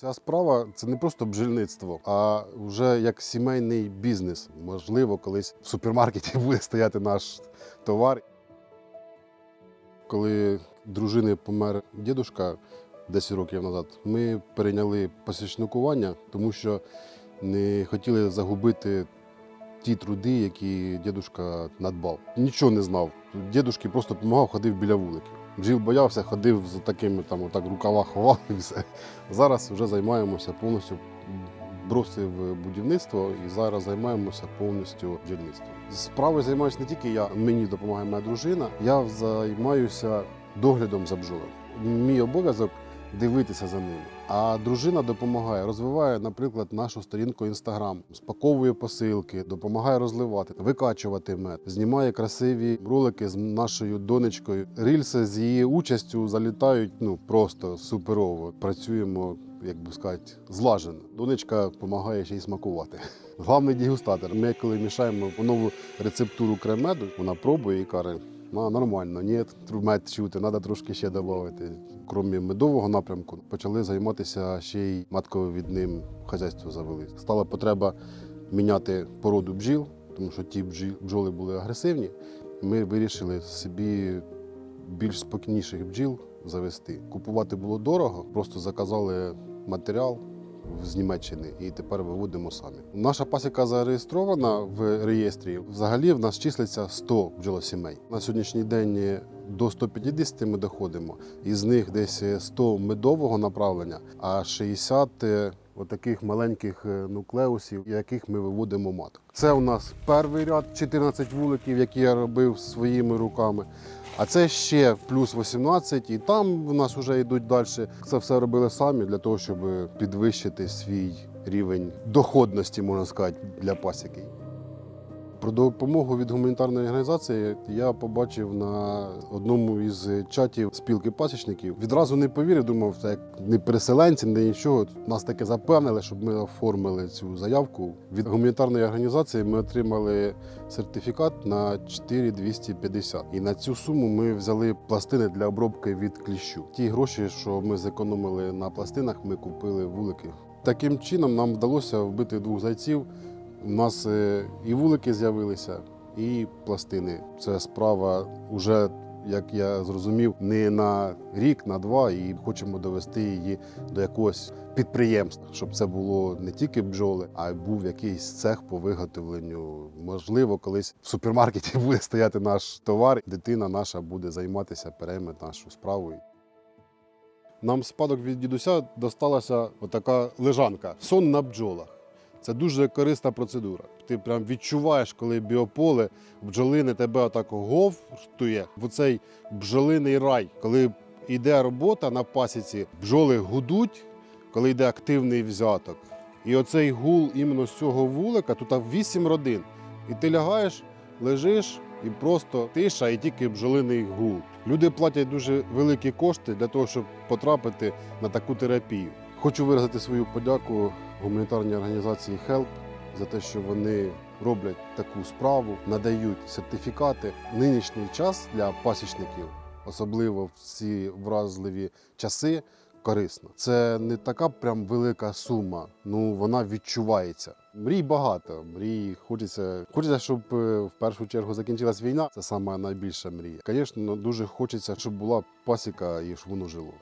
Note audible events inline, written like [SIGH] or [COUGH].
Ця справа це не просто бджільництво, а вже як сімейний бізнес. Можливо, колись в супермаркеті [LAUGHS] буде стояти наш товар. Коли дружини помер дідушка 10 років назад, ми перейняли пасічникування, тому що не хотіли загубити ті труди, які дідушка надбав. Нічого не знав. Дідушки просто допомагав, ходив біля вуликів. Бджіл боявся, ходив з такими там отак рукава ховав і все. Зараз вже займаємося повністю. Бросив будівництво і зараз займаємося повністю бджільництвом. Справою займаюся не тільки я, мені допомагає моя дружина. Я займаюся доглядом за бджолами. Мій обов'язок дивитися за ними. А дружина допомагає, розвиває, наприклад, нашу сторінку Інстаграм, спаковує посилки, допомагає розливати, викачувати мед, знімає красиві ролики з нашою донечкою. Рільси з її участю залітають ну просто суперово. Працюємо, як би сказати, злажено. Донечка допомагає ще й смакувати. Главний дегустатор. Ми коли мішаємо нову рецептуру кремеду, вона пробує і каже. Ну, нормально, ні, мед чути, треба трошки ще додати. Крім медового напрямку, почали займатися ще й матковідним хазяйством завели. Стала потреба міняти породу бджіл, тому що ті бджоли були агресивні. Ми вирішили собі більш спокійніших бджіл завести. Купувати було дорого, просто заказали матеріал з Німеччини і тепер виводимо самі. Наша пасіка зареєстрована в реєстрі. Взагалі в нас числиться 100 бджолосімей. На сьогоднішній день до 150 ми доходимо. Із них десь 100 медового направлення, а 60 отаких маленьких е, нуклеусів, яких ми виводимо маток. Це у нас перший ряд 14 вуликів, які я робив своїми руками. А це ще плюс 18, і там в нас вже йдуть далі. Це все робили самі для того, щоб підвищити свій рівень доходності, можна сказати, для пасіки. Про допомогу від гуманітарної організації я побачив на одному із чатів спілки пасічників. Відразу не повірив, думав, це як не переселенці, не нічого. Нас таке запевнили, щоб ми оформили цю заявку. Від гуманітарної організації ми отримали сертифікат на 4250. І на цю суму ми взяли пластини для обробки від кліщу. Ті гроші, що ми зекономили на пластинах, ми купили вулики. Таким чином нам вдалося вбити двох зайців. У нас е, і вулики з'явилися, і пластини. Це справа вже, як я зрозумів, не на рік, на два, і хочемо довести її до якогось підприємства, щоб це було не тільки бджоли, а й був якийсь цех по виготовленню. Можливо, колись в супермаркеті [LAUGHS] буде стояти наш товар, дитина наша буде займатися, перейме нашу справу. Нам спадок від дідуся досталася отака лежанка сон на бджолах. Це дуже корисна процедура. Ти прям відчуваєш, коли біополе бджолини тебе отак говтує в оцей бджолиний рай. Коли йде робота на пасіці, бджоли гудуть, коли йде активний взяток. І оцей гул іменно з цього вулика, тут вісім родин. І ти лягаєш, лежиш, і просто тиша, і тільки бджолиний гул. Люди платять дуже великі кошти для того, щоб потрапити на таку терапію. Хочу виразити свою подяку гуманітарній організації HELP за те, що вони роблять таку справу, надають сертифікати. Нинішній час для пасічників, особливо в ці вразливі часи, корисно. Це не така прям велика сума, ну вона відчувається. Мрій багато. Мрій хочеться, хочеться, щоб е, в першу чергу закінчилась війна. Це саме найбільша мрія. Звісно, дуже хочеться, щоб була пасіка і щоб воно жило.